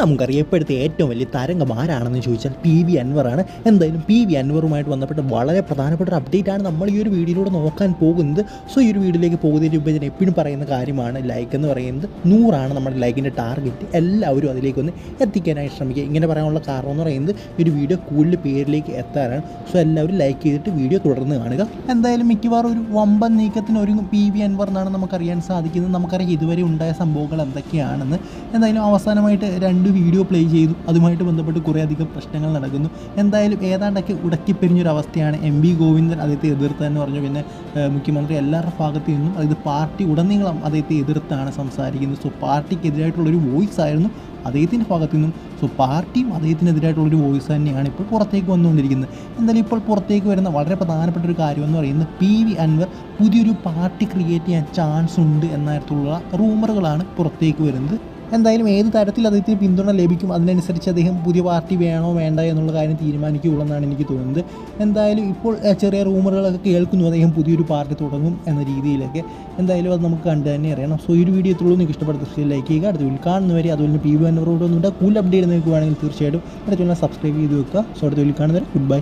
നമുക്കറിയാം ഇപ്പോഴത്തെ ഏറ്റവും വലിയ തരംഗം ആരാണെന്ന് ചോദിച്ചാൽ പി വി അൻവറാണ് എന്തായാലും പി വി അൻവറുമായിട്ട് ബന്ധപ്പെട്ട് വളരെ പ്രധാനപ്പെട്ട ഒരു അപ്ഡേറ്റ് ആണ് നമ്മൾ ഈ ഒരു വീഡിയോയിലൂടെ നോക്കാൻ പോകുന്നത്. സോ ഈ ഒരു വീഡിയോയിലേക്ക് പോകുന്നതിന് മുമ്പ് ഞാൻ എപ്പോഴും പറയുന്ന കാര്യമാണ് ലൈക്ക് എന്ന് പറയുന്നത് നൂറാണ് നമ്മുടെ ലൈക്കിന്റെ ടാർഗറ്റ് എല്ലാവരും അതിലേക്ക് ഒന്ന് എത്തിക്കാനായി ശ്രമിക്കുക. ഇങ്ങനെ പറയാനുള്ള കാരണം എന്ന് പറയുന്നത് ഒരു വീഡിയോ കൂടുതൽ പേരിലേക്ക് എത്താനാണ്. സോ എല്ലാവരും ലൈക്ക് ചെയ്തിട്ട് വീഡിയോ തുടർന്ന് കാണുക. എന്തായാലും മിക്കവാറും ഒരു വമ്പൻ നീക്കത്തിന് ഒരു പി വി അൻവർ എന്നാണ് നമുക്കറിയാൻ സാധിക്കുന്നത്. നമുക്കറിയാം ഇതുവരെ ഉണ്ടായ സംഭവങ്ങൾ എന്തൊക്കെയാണെന്ന്. എന്തായാലും അവസാനമായിട്ട് രണ്ട് വീഡിയോ പ്ലേ ചെയ്തു. അതുമായിട്ട് ബന്ധപ്പെട്ട് കുറേ അധികം പ്രശ്നങ്ങൾ നടക്കുന്നു. എന്തായാലും ഏതാണ്ടൊക്കെ ഉടക്കിപ്പെരിഞ്ഞൊരവസ്ഥയാണ് എം വി ഗോവിന്ദൻ അദ്ദേഹത്തെ എതിർത്തതെന്ന് പറഞ്ഞു. പിന്നെ മുഖ്യമന്ത്രി എല്ലാവരുടെ ഭാഗത്തു നിന്നും അതായത് പാർട്ടി ഉടനീളം അദ്ദേഹത്തെ എതിർത്താണ് സംസാരിക്കുന്നത്. സോ പാർട്ടിക്കെതിരായിട്ടുള്ളൊരു വോയിസ് ആയിരുന്നു അദ്ദേഹത്തിന്റെ ഭാഗത്തു നിന്നും. സോ പാർട്ടിയും അദ്ദേഹത്തിനെതിരായിട്ടുള്ളൊരു വോയിസ് തന്നെയാണ് ഇപ്പോൾ പുറത്തേക്ക് വന്നുകൊണ്ടിരിക്കുന്നത്. എന്തായാലും ഇപ്പോൾ പുറത്തേക്ക് വരുന്ന വളരെ പ്രധാനപ്പെട്ട ഒരു കാര്യം എന്ന് പറയുന്നത് പി വി അൻവർ പുതിയൊരു പാർട്ടി ക്രിയേറ്റ് ചെയ്യാൻ ചാൻസ് ഉണ്ട് എന്നായിട്ടുള്ള റൂമറുകളാണ് പുറത്തേക്ക് വരുന്നത്. എന്തായാലും ഏത് തരത്തിൽ അദ്ദേഹത്തിന് പിന്തുണ ലഭിക്കും അതിനനുസരിച്ച് അദ്ദേഹം പുതിയ പാർട്ടി വേണോ വേണ്ട എന്നുള്ള കാര്യം തീരുമാനിക്കുകയുള്ളൂ എന്നാണ് എനിക്ക് തോന്നുന്നത്. എന്തായാലും ഇപ്പോൾ ചെറിയ റൂമറുകളൊക്കെ കേൾക്കുന്നു അദ്ദേഹം പുതിയൊരു പാർട്ടി തുടങ്ങും എന്ന രീതിയിലൊക്കെ. എന്തായാലും അത് നമുക്ക് കണ്ടു തന്നെ അറിയണം. സോ ഈ ഒരു വീഡിയോ എത്തുള്ളൂ നിങ്ങൾക്ക് ഇഷ്ടപ്പെട്ട തീർച്ചയായും ലൈക്ക് ചെയ്യുക. അടുത്ത വീട്ടിൽ കാണുന്നവരെ അതുപോലെ പി വി അന്നവരോടൊന്നുണ്ട് കൂടുതൽ അപ്ഡേറ്റ് നിങ്ങൾക്ക് വേണമെങ്കിൽ തീർച്ചയായിട്ടും അടുത്ത സബ്സ്ക്രൈബ് ചെയ്ത് വെക്കുക. സോ അടുത്ത വീട്ടിൽ കാണുന്നവരെ ഗുഡ് ബൈ